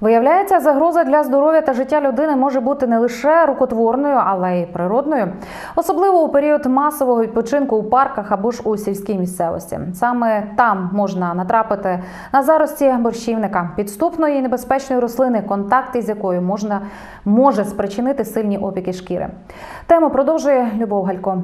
Виявляється, загроза для здоров'я та життя людини може бути не лише рукотворною, але й природною, особливо у період масового відпочинку у парках або ж у сільській місцевості. Саме там можна натрапити на зарості борщівника, підступної і небезпечної рослини, контакт із якою можна може спричинити сильні опіки шкіри. Тему продовжує Любов Галько.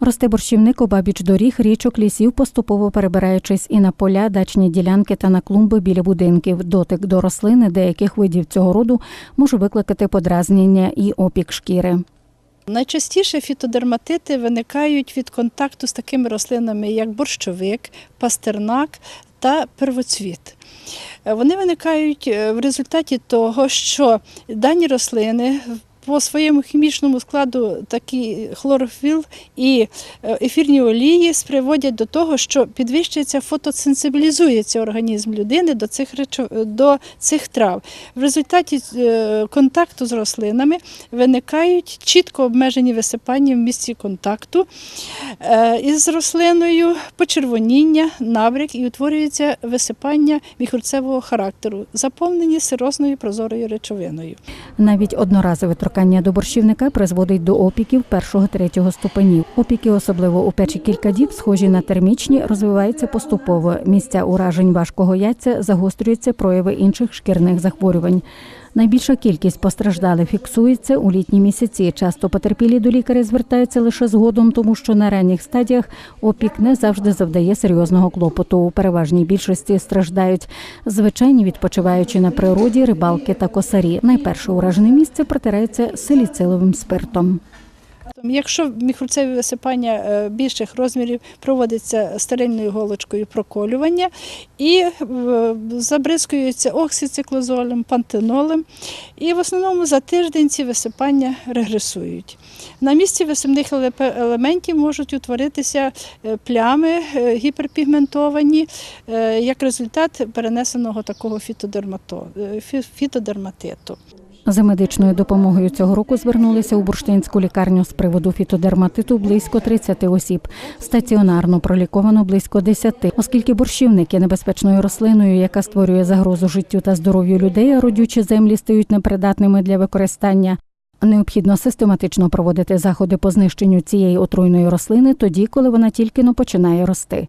Росте борщівник обабіч доріг, річок, лісів, поступово перебираючись і на поля, дачні ділянки та на клумби біля будинків. Дотик до рослини деяких видів цього роду може викликати подразнення і опік шкіри. Найчастіше фітодерматити виникають від контакту з такими рослинами, як борщовик, пастернак та первоцвіт. Вони виникають е, в результаті того, що дані рослини по своєму хімічному складу такий хлорофіл і е, ефірні олії приводять до того, що підвищується, фотосенсибілізується організм людини до цих речов... до цих трав. В результаті е, контакту з рослинами виникають чітко обмежені висипання в місці контакту е, із рослиною, почервоніння, набряк і утворюється висипання міхурцевого характеру, заповнені сиросною прозорою речовиною. Навіть одноразове торкання до борщівника призводить до опіків першого-третього ступенів. Опіки, особливо у перші кілька діб, схожі на термічні, розвиваються поступово. Місця уражень важкого яйця загострюються прояви інших шкірних захворювань. Найбільша кількість постраждалих фіксується у літні місяці. Часто потерпілі до лікаря звертаються лише згодом, тому що на ранніх стадіях опік не завжди завдає серйозного клопоту. У переважній більшості страждають звичайні відпочиваючи на природі, рибалки та косарі. Найперше уражене місце протирається саліциловим спиртом. Тому Якщо міхурцеві висипання е, більших розмірів проводиться стерильною голочкою проколювання і е, забризкуються оксициклозолем, пантенолем, і в основному за тиждень ці висипання регресують. На місці висипних елементів можуть утворитися е, плями гіперпігментовані як результат перенесеного такого фітодерматиту. За медичною допомогою цього року звернулися у бурштинську лікарню з приводу фітодерматиту близько 30 осіб. Стаціонарно проліковано близько 10. Оскільки борщівник є небезпечною рослиною, яка створює загрозу життю та здоров'ю людей, а родючі землі стають непридатними для використання. Необхідно систематично проводити заходи по знищенню цієї отруйної рослини тоді, коли вона тільки но починає рости.